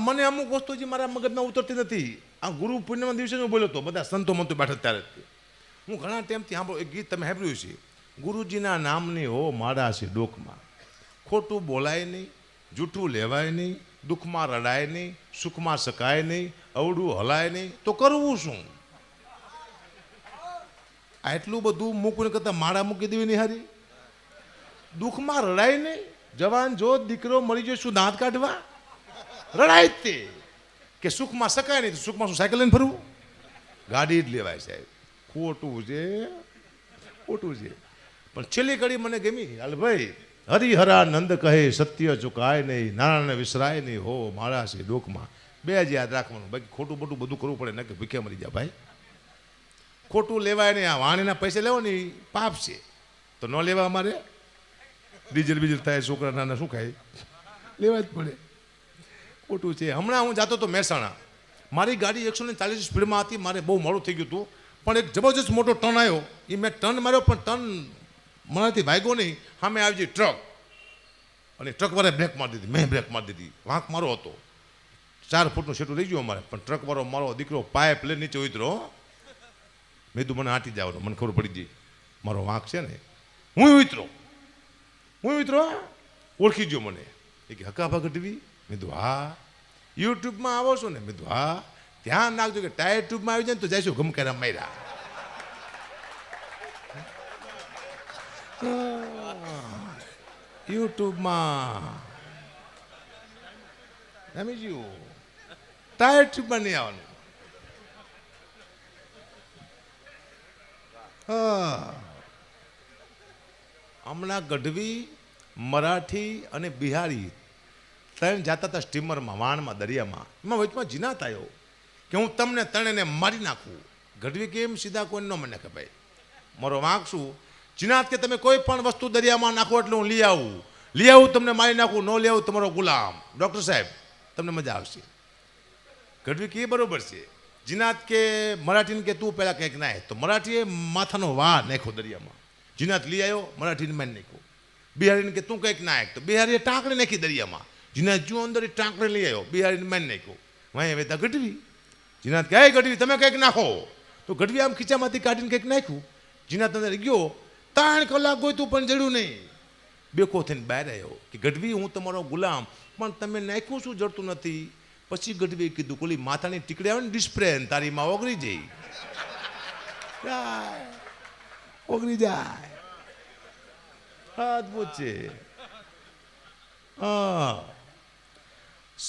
મને અમુક વસ્તુ જે મારા મગજમાં ઉતરતી નથી. આ ગુરુ પૂર્ણિમા દિવસે હું બોલ્યો હતો, બધા સંતો મંતો બેઠા ત્યારે. હું ઘણા ટાઈમથી સાંભળો, એક ગીત તમે સાંભળ્યું છે ગુરુજીના નામની હો મારા છે ડોકમાં. ખોટું બોલાય નહીં, જૂઠું લેવાય નહીં, દુઃખમાં રડાય નહીં, સુખમાં શકાય નહીં અવડું હલાય નહીં, તો કરવું શું? આટલું બધું મૂકવું કરતાં માળા મૂકી દેવી નહીં હારી? દુઃખમાં રડાય નહીં, જવાન જો દીકરો મળી જાય, શું દાંત કાઢવા? રડાય તે. કે સુખમાં શકાય નહીં સુખમાં શું સાયકલ લઈને ફરવું? ગાડી જ લેવાય સાહેબ. ખોટું છે. ખોટું છે. પણ છેલ્લી ઘડી મને ગમી. હાલ ભાઈ હરિહરા નંદ કહે, સત્ય ચુકાય નહીં, નારાયણ વિસરાય નહીં. હો, મારા છે ડોકમાં બે જ યાદ રાખવાનું. બાકી ખોટું મોટું બધું કરવું પડે ન કે ભૂખ્યા મરી જાય ભાઈ. ખોટું લેવાય નહીં. આ વાણીના પૈસા લેવો ને પાપ છે. તો ન લેવા અમારે? ડીઝલ બીજલ થાય, છોકરા નાના શું ખાય? લેવા જ પડે. ખોટું છે. હમણાં હું જાતો હતો મહેસાણા. મારી ગાડી એકસો ને ચાલીસ સ્પીડમાં હતી. મારે બહુ મોડું થઈ ગયું હતું. પણ એક જબરજસ્ત મોટો ટર્ન આવ્યો. એ મેં ટર્ન માર્યો, પણ ટર્ન મારાથી ભાગ્યો નહીં. સામે આવી જઈ ટ્રક. અને ટ્રકવાળાએ બ્રેક મારી દીધી. મેં બ્રેક મારી દીધી. વાંક મારો હતો. ચાર ફૂટનું સેટું રહી ગયું અમારે. પણ ટ્રકવાળો મારો દીકરો પાઇપ લઈ નીચે ઉતરો મેં તું મને આંટી જાવ મને ખબર પડી ગઈ. મારો વાંક છે ને. હું ઉતરો હું ઉતરો ઓળખી ગયો મને. એ કે હકાભા ગઢવી મેં કીધું, હા. યુટ્યુબમાં આવો છો ને? મેં કીધું, હા. ધ્યાન નાખજો કે ટાયર ટ્યુબમાં આવી જાય ને તો જઈશું ગમકેરા માર્યા. યુટ્યુબમાં. એમ જ્યું ટાયર ટ્યુબમાં નહીં આવવાનું. હમણાં ગઢવી, મરાઠી અને બિહારી ત્રણ જાતા હતા સ્ટીમરમાં, વાણમાં, દરિયામાં. એમાં વચમાં જીનાત આવ્યો કે હું તમને ત્રણેને મારી નાખું. ગઢવી કેમ? સીધા કોઈ ન મને કે મારો વાંક શું? જીનાત કે તમે કોઈ પણ વસ્તુ દરિયામાં નાખો એટલે હું લઈ આવું. લઈ આવું, તમને મારી નાખું. ન લઈ આવું, તમારો ગુલામ. ડૉક્ટર સાહેબ, તમને મજા આવશે. ગઢવી કે બરોબર છે? જીનાત કે મરાઠીને કે તું પહેલાં કંઈક નાય. તો મરાઠીએ માથાનો વા નાખ્યો દરિયામાં. જીનાત લઈ આવ્યો મરાઠીને મારી નાખ્યો. બિહારીને કે તું કંઈક નાયક તો બિહારીએ ટાંકણી નાખી દરિયામાં. જીનાત જો અંદર એ ટાંકણી લઈ આવ્યો, બિહારીને માન નાખ્યો. વાંય હવે ત્યાં ગઢવી. જીનાત કહે ગઢવી? તમે કંઈક નાખો. તો ગઢવી આમ ખીચામાંથી કાઢીને કંઈક નાખ્યું. જીનાથ અંદર ગયો, ત્રણ કલાક ગોતું પણ જડ્યું નહીં. બેખો થઈને બહાર આવ્યો કે ગઢવી, હું તમારો ગુલામ, પણ તમે નાખ્યું શું જડતું નથી? પછી ગઢવીએ કીધું, કોલી માથાની ટીકડી આવે ને ડિસ્પ્લે તારી માં ઓગળી જઈ ઓગળી જાય. અદભુત છે. Ah.